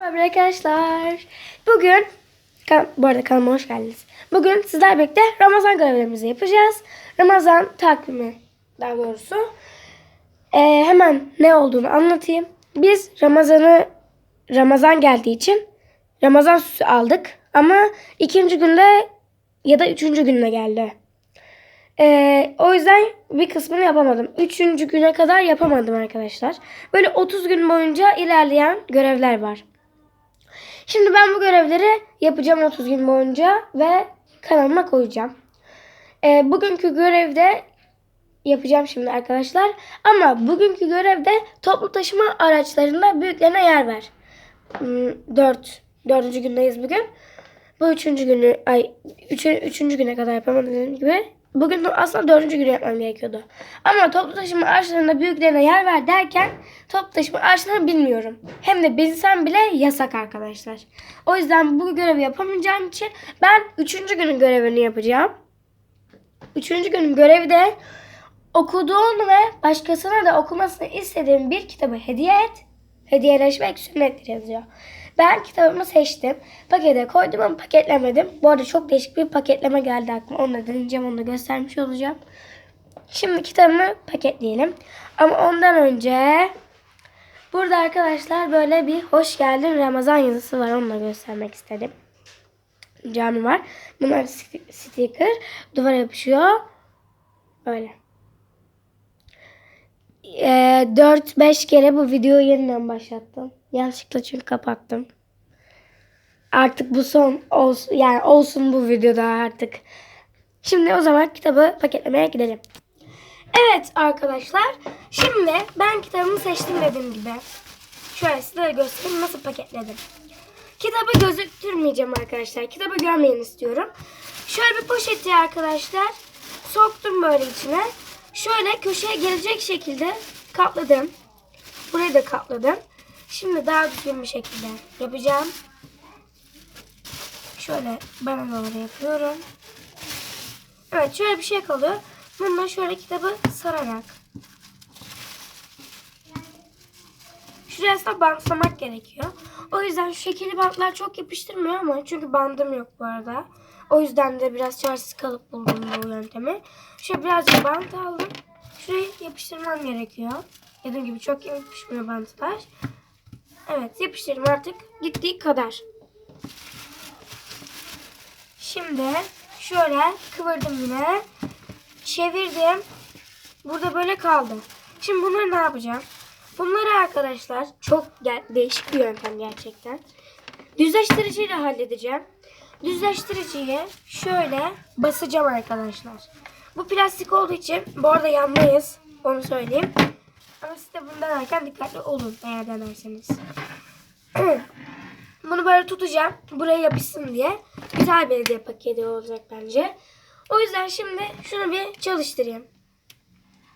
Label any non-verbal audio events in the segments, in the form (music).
Merhaba arkadaşlar. Bugün, bu arada kanalıma hoş geldiniz. Bugün sizler birlikte Ramazan görevlerimizi yapacağız. Ramazan takvimi daha doğrusu. Ee, hemen ne olduğunu anlatayım. Biz Ramazan'ı Ramazan geldiği için Ramazan süsü aldık. Ama ikinci günde ya da üçüncü günde geldi. Ee, o yüzden bir kısmını yapamadım. Üçüncü güne kadar yapamadım arkadaşlar. Böyle 30 gün boyunca ilerleyen görevler var. Şimdi ben bu görevleri yapacağım 30 gün boyunca ve kanalıma koyacağım. Ee, bugünkü görevde yapacağım şimdi arkadaşlar. Ama bugünkü görevde toplu taşıma araçlarında büyüklerine yer ver. 4 dördüncü gündeyiz bugün. Bu üçüncü günü, ay üçü, üçüncü güne kadar yapamadım dediğim gibi. Bugün aslında dördüncü günü yapmam gerekiyordu. Ama toplu taşıma araçlarında büyüklerine yer ver derken toplu taşıma araçlarını bilmiyorum. Hem de bilsem bile yasak arkadaşlar. O yüzden bu görevi yapamayacağım için ben üçüncü günün görevini yapacağım. Üçüncü günün görevi de okuduğun ve başkasına da okumasını istediğin bir kitabı hediye et. Hediyeleşmek sünnettir yazıyor. Ben kitabımı seçtim. Pakete koydum ama paketlemedim. Bu arada çok değişik bir paketleme geldi aklıma. Onu da deneyeceğim. Onu da göstermiş olacağım. Şimdi kitabımı paketleyelim. Ama ondan önce burada arkadaşlar böyle bir hoş geldin Ramazan yazısı var. Onu da göstermek istedim. Cami var. Bunlar sti- sticker. Duvara yapışıyor. Böyle. Ee, 4-5 kere bu videoyu yeniden başlattım. Yanlışlıkla çünkü kapattım. Artık bu son olsun yani olsun bu videoda artık. Şimdi o zaman kitabı paketlemeye gidelim. Evet arkadaşlar. Şimdi ben kitabımı seçtim dediğim gibi. Şöyle size göstereyim nasıl paketledim. Kitabı gözüktürmeyeceğim arkadaşlar. Kitabı görmeyin istiyorum. Şöyle bir poşeti arkadaşlar soktum böyle içine. Şöyle köşeye gelecek şekilde katladım. Burayı da katladım. Şimdi daha düzgün bir şekilde yapacağım. Şöyle bananaları yapıyorum. Evet şöyle bir şey kalıyor. Bununla şöyle kitabı sararak. Şuraya aslında bantlamak gerekiyor. O yüzden şu şekilli bantlar çok yapıştırmıyor ama çünkü bandım yok bu arada. O yüzden de biraz çaresiz kalıp buldum bu yöntemi. Şöyle birazcık bant aldım. Şurayı yapıştırmam gerekiyor. Dediğim gibi çok yapışmıyor bantlar. Evet yapıştırdım artık gittiği kadar. Şimdi şöyle kıvırdım yine. Çevirdim. Burada böyle kaldı. Şimdi bunları ne yapacağım? Bunları arkadaşlar çok değişik bir yöntem gerçekten. Düzleştiriciyle halledeceğim. Düzleştiriciyi şöyle basacağım arkadaşlar. Bu plastik olduğu için bu arada yanmayız. Onu söyleyeyim. Ama siz de bunu denerken dikkatli olun eğer denerseniz. (clears throat) Bunu böyle tutacağım. Buraya yapışsın diye. Güzel bir hediye paketi olacak bence. O yüzden şimdi şunu bir çalıştırayım.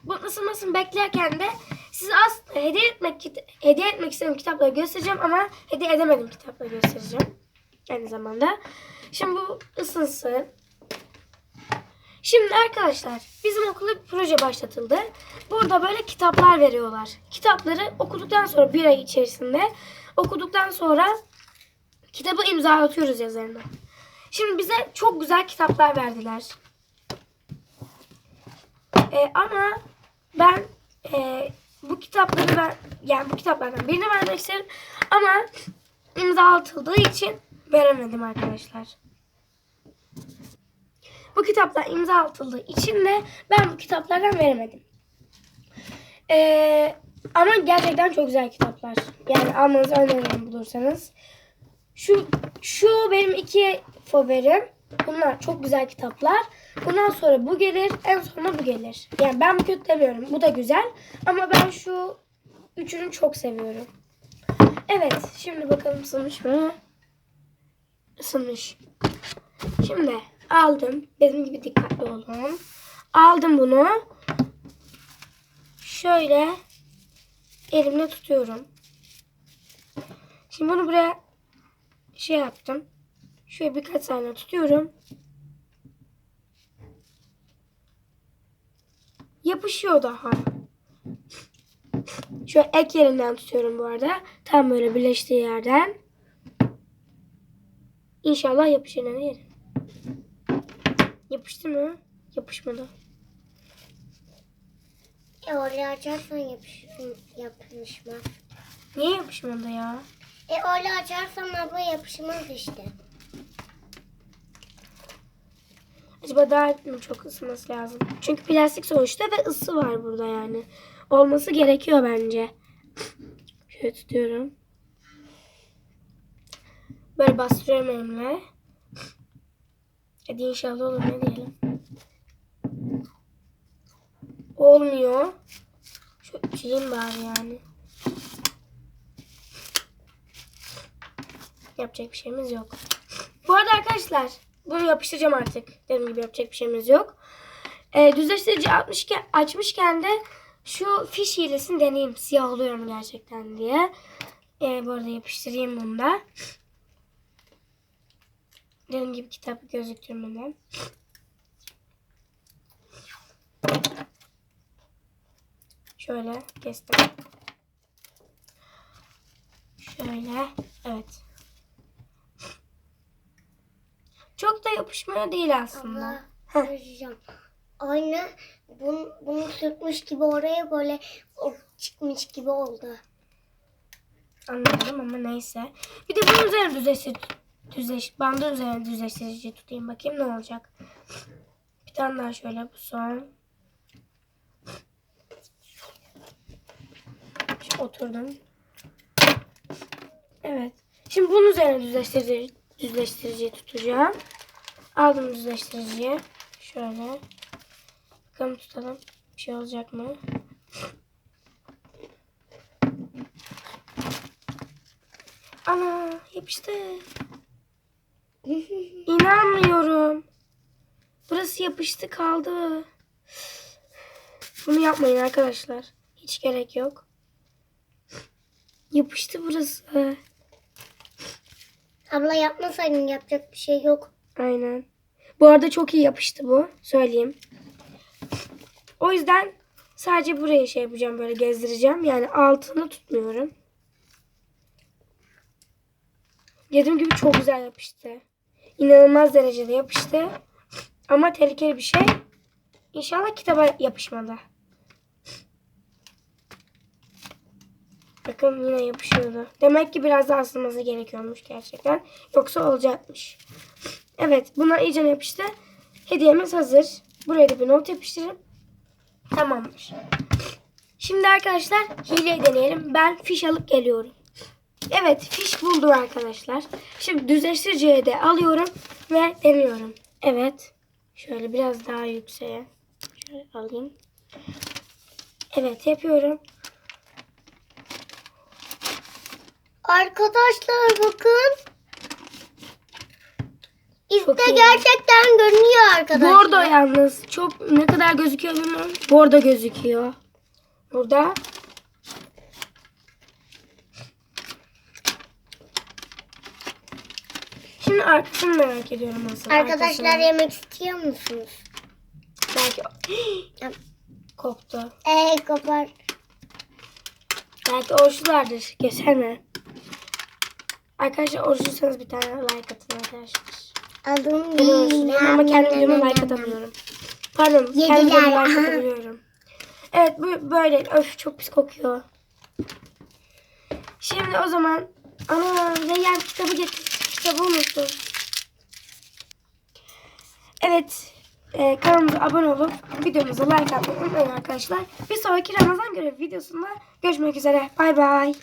Bu ısınmasını beklerken de size aslında hediye etmek hediye etmek istediğim kitapları göstereceğim ama hediye edemedim kitapları göstereceğim. Aynı zamanda. Şimdi bu ısınsın. Şimdi arkadaşlar bizim okulda bir proje başlatıldı. Burada böyle kitaplar veriyorlar. Kitapları okuduktan sonra bir ay içerisinde okuduktan sonra kitabı imzalatıyoruz yazarına. Şimdi bize çok güzel kitaplar verdiler. Ee, ama ben e, bu kitapları ben yani bu kitaplardan birini vermek istedim ama imza atıldığı için veremedim arkadaşlar. Bu kitaplar imza atıldığı için de ben bu kitaplardan veremedim. Ee, ama gerçekten çok güzel kitaplar. Yani almanızı öneririm bulursanız. Şu şu benim iki favorim. Bunlar çok güzel kitaplar. Bundan sonra bu gelir, en sonra bu gelir. Yani ben bu kötü demiyorum. Bu da güzel. Ama ben şu üçünü çok seviyorum. Evet, şimdi bakalım ısınmış mı? Isınmış. Şimdi aldım. Dediğim gibi dikkatli olun. Aldım bunu. Şöyle elimle tutuyorum. Şimdi bunu buraya şey yaptım. Şöyle birkaç saniye tutuyorum. Yapışıyor daha. Şöyle ek yerinden tutuyorum bu arada. Tam böyle birleştiği yerden. İnşallah yapışır ne. Yapıştı mı? Yapışmadı. E öyle açarsan yapış, yapışmaz. Niye yapışmadı ya? E öyle açarsan abla yapışmaz işte. Acaba daha mı çok ısınması lazım? Çünkü plastik sonuçta ve ısı var burada yani. Olması gerekiyor bence. Şöyle tutuyorum. Böyle bastırıyorum elimle. Hadi inşallah olur ne diyelim. Olmuyor. Şu çizeyim bari yani. Yapacak bir şeyimiz yok. Bu arada arkadaşlar bunu yapıştıracağım artık. Dediğim gibi yapacak bir şeyimiz yok. Ee, düzleştirici açmışken, açmışken de şu fiş hilesini deneyeyim. Siyah oluyorum gerçekten diye. Ee, bu arada yapıştırayım bunu da. Dediğim gibi kitap gözüktürmeden. Şöyle kestim. Şöyle. Evet. Çok da yapışmıyor değil aslında. Abla. Aynı bunu, bunu sürtmüş gibi oraya böyle çıkmış gibi oldu. Anladım ama neyse. Bir de bunun üzerine düzleştir düzleş bandın üzerine düzleştirici tutayım bakayım ne olacak. Bir tane daha şöyle bu son. Şu oturdum. Evet. Şimdi bunun üzerine düzleştirici düzleştiriciyi tutacağım. Aldım düzleştiriciyi. Şöyle. Bakalım tutalım. Bir şey olacak mı? Ana yapıştı. İnanmıyorum. Burası yapıştı kaldı. Bunu yapmayın arkadaşlar. Hiç gerek yok. Yapıştı burası. Abla yapmasaydın yapacak bir şey yok. Aynen. Bu arada çok iyi yapıştı bu. Söyleyeyim. O yüzden sadece buraya şey yapacağım böyle gezdireceğim. Yani altını tutmuyorum. Dediğim gibi çok güzel yapıştı. İnanılmaz derecede yapıştı. Ama tehlikeli bir şey. İnşallah kitaba yapışmadı. Bakın yine yapışıyordu. Demek ki biraz daha ısınması gerekiyormuş gerçekten. Yoksa olacakmış. Evet buna iyice yapıştı. Hediyemiz hazır. Buraya da bir not yapıştırırım. Tamamdır. Şimdi arkadaşlar hileyi deneyelim. Ben fiş alıp geliyorum. Evet fiş buldum arkadaşlar. Şimdi düzleştiriciye de alıyorum ve deniyorum. Evet. Şöyle biraz daha yükseğe. Şöyle alayım. Evet yapıyorum. Arkadaşlar bakın. İşte Çok iyi. gerçekten görünüyor arkadaşlar. Bordo yalnız. Çok ne kadar gözüküyor bilmiyorum. Bordo gözüküyor. Burada. Şimdi arkasını merak ediyorum nasıl. Arkadaşlar Arkasını. yemek istiyor musunuz? Belki (gasps) koptu. Ee kopar. Belki oruçlulardır. Geçene. Arkadaşlar oruçluysanız bir tane like atın arkadaşlar. Adım Ben oruçluyum ama kendi videoma like atamıyorum. Pardon kendi Yediler. videoma like atabiliyorum. Evet bu böyle. Öf çok pis kokuyor. Şimdi o zaman ana Reyyan kitabı getir. Kitabı unuttum. Evet. E, kanalımıza abone olup videomuza like atmayı unutmayın arkadaşlar. Bir sonraki Ramazan görevi videosunda görüşmek üzere. Bay bay.